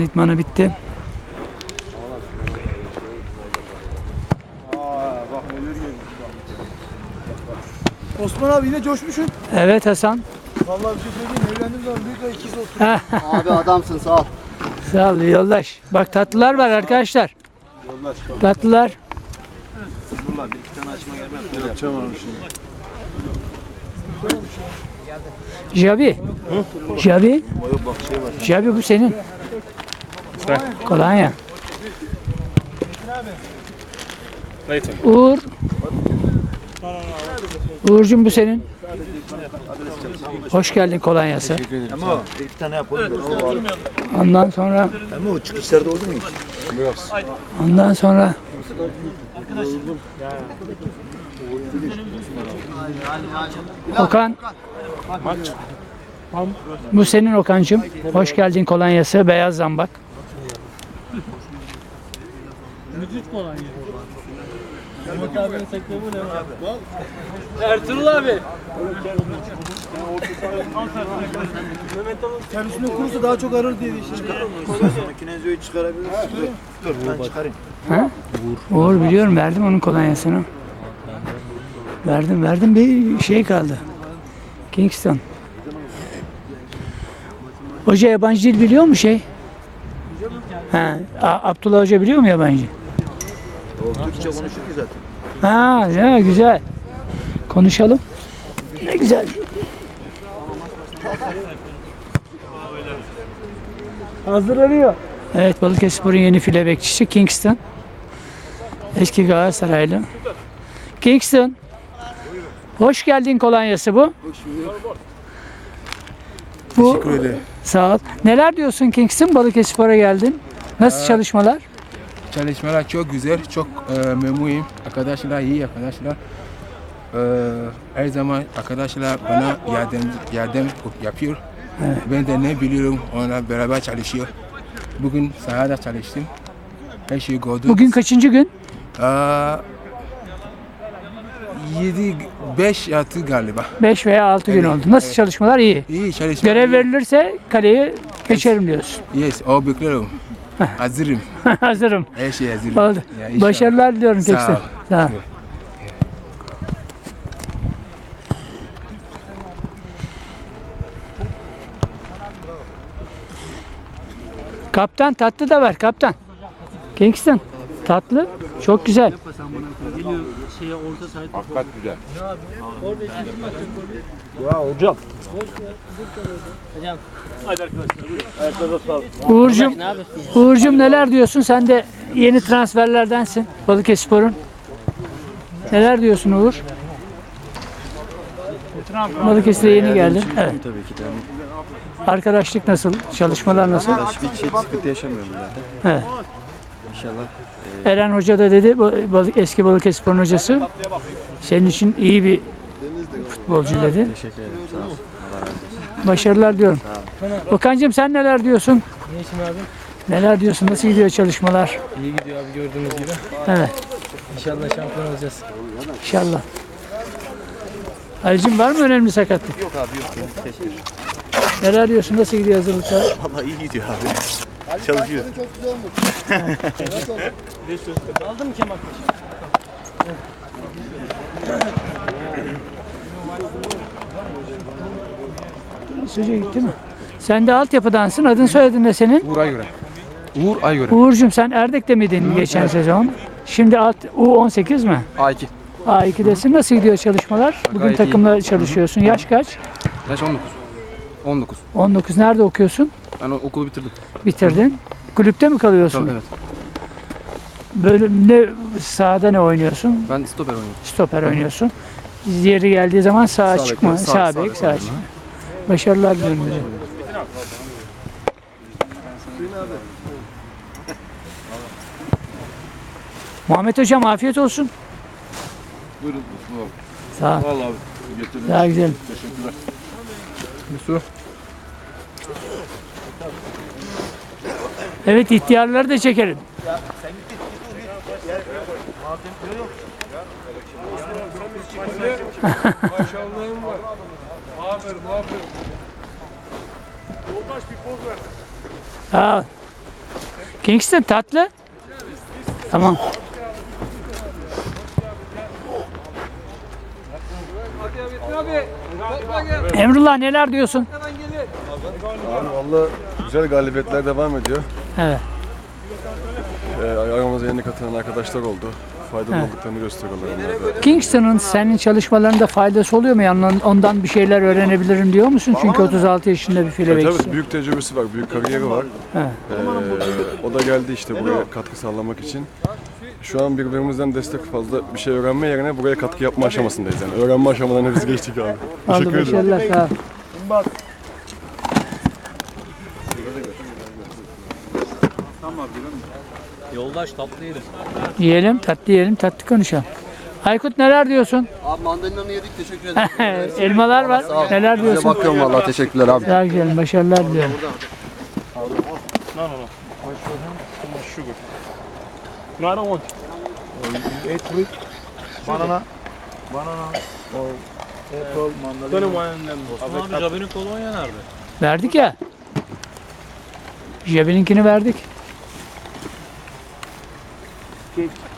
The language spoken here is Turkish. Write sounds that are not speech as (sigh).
İtmanı bitti. Osman abi yine coşmuşsun. Evet Hasan. Vallahi bir şey söyleyeyim. Evlendim zaman büyük ay ikiz otur. Abi adamsın sağ ol. Sağ ol yoldaş. Bak tatlılar var arkadaşlar. Tatlılar. Javi. Javi. Javi bu senin. Kolonya. Uğur. Uğurcuğum bu senin. Hoş geldin kolonyası. Ama bir iki tane yapalım. Ondan sonra Ama o çıkışlarda oldu mu hiç? Ondan sonra Okan Bu senin Okan'cığım. Hoş geldin kolonyası. Beyaz zambak. Kendisinin kurusu daha çok arır diye düşünüyorum. Makinezoyu çıkarabilir misin? Dur, dur ben çıkarayım. Ha? Uğur biliyorum verdim onun kolonyasını. Verdim verdim bir şey kaldı. Kingston. Hoca yabancı dil biliyor mu şey? Ha, A- Abdullah Hoca biliyor mu yabancı? O Türkçe konuşur ki zaten. Ha, ya güzel. Konuşalım. Ne güzel. Hazırlanıyor. Evet Balıkesirspor'un yeni file bekçisi Kingston. Eski Galatasaraylı. Kingston. Hoş geldin kolonyası bu. Bu Teşekkür ederim. sağ ol. Neler diyorsun Kingston? Balıkesirspor'a geldin. Nasıl çalışmalar? Çalışmalar çok güzel, çok e, memnunum. Arkadaşlar iyi arkadaşlar. E, her zaman arkadaşlar bana yardım yardım yapıyor. Ben de ne biliyorum onlarla beraber çalışıyor. Bugün sahada çalıştım. Her şeyi gördüm. Bugün kaçıncı gün? Aa, 7 5 6 galiba. 5 veya 6 gün Evet, oldu. Nasıl evet. çalışmalar? iyi. İyi çalışma. Görev verilirse kaleyi geçerim diyorsun. Yes, o bekliyorum. (laughs) Hazırım. (laughs) Hazırım. Her şey hazırım. Oldu. Ya, inşallah. Başarılar diliyorum Sağ ol. Sağ ol. Kaptan tatlı da ver kaptan. Kingston tatlı çok güzel. Uğur'cum, Uğur'cum neler diyorsun? Sen de yeni transferlerdensin Balıkesirspor'un. Neler diyorsun Uğur? Balıkesir'e yeni geldin. Evet. Tabii ki de. Arkadaşlık nasıl? Çalışmalar nasıl? Hiç şey sıkıntı yaşamıyorum zaten. Evet. İnşallah. Eren Hoca da dedi, bu- balık, eski Balıkesirspor'un hocası. Senin için iyi bir futbolcu dedi. Teşekkür ederim. Sağ olsun. Allah razı olsun. Başarılar diyorum. Okan'cığım sen neler diyorsun? Neler diyorsun? Nasıl gidiyor çalışmalar? İyi gidiyor abi gördüğünüz gibi. Evet. İnşallah şampiyon olacağız. İnşallah. Ali'cim var mı önemli sakatlık? Yok abi yok. Teşekkür ederim. Neler diyorsun? Nasıl gidiyor hazırlıklar? Vallahi iyi gidiyor abi. Çalışıyor. (laughs) Aldın mı Kemal Paşa? Söze gitti mi? Sen de altyapıdansın. Adın soyadın ne senin? Uğur Aygöre. Uğur Aygöre. Uğur'cum sen Erdek'te miydin geçen sezon? Şimdi alt, U18 mi? A2. A2'desin. Nasıl gidiyor çalışmalar? Bugün Gayet iyi. takımla çalışıyorsun. Yaş kaç? Yaş 19. 19. 19. Nerede okuyorsun? Ben o- okulu bitirdim. Bitirdin. Kulüpte mi kalıyorsun? Tabii evet. Böyle ne sahada ne oynuyorsun? Ben stoper oynuyorum. Stoper oynuyorsun. Yeri geldiği zaman sağa Sağ çıkma, bek, sağ- sağ, sağ bek, bek sağ oynuyorum. çıkma. Başarılar diliyorum. bize. Muhammed Hocam afiyet olsun. Buyurun. Sağ ol. Vallahi abi. Getirdim. Daha güzel. Teşekkürler. Bir su. Evet ihtiyarları da çekelim. Maşallahım var. Aferin. Sağ ol. Kingston tatlı. Tamam. Emrullah neler diyorsun? Abi valla güzel galibiyetler devam ediyor. Evet. Ee, aramıza yeni katılan arkadaşlar oldu. Faydalı olduklarını gösteriyorlar onlar da. Kingston'ın senin çalışmalarında faydası oluyor mu? Yani ondan bir şeyler öğrenebilirim diyor musun? Çünkü 36 yaşında bir file Evet, bekçisi. tabii büyük tecrübesi var, büyük kariyeri var. Evet. Ee, o da geldi işte buraya katkı sağlamak için. Şu an birbirimizden destek fazla bir şey öğrenme yerine buraya katkı yapma aşamasındayız yani. Öğrenme aşamalarını biz geçtik abi. Teşekkür ederim. başarılar. Ol. Yoldaş tatlı yedim. Yiyelim, tatlı yiyelim, tatlı konuşalım. Aykut neler diyorsun? Abi mandalinanı yedik teşekkür ederim. (laughs) Elmalar var. Neler diyorsun? Bakıyorum valla teşekkürler abi. Daha güzel, başarılar diliyorum. No, I don't want. Banana. Banana. Or apple, mandalina. Them. Osman abi Jabi'nin kolonya nerede? Verdik ya. Cebininkini verdik. kick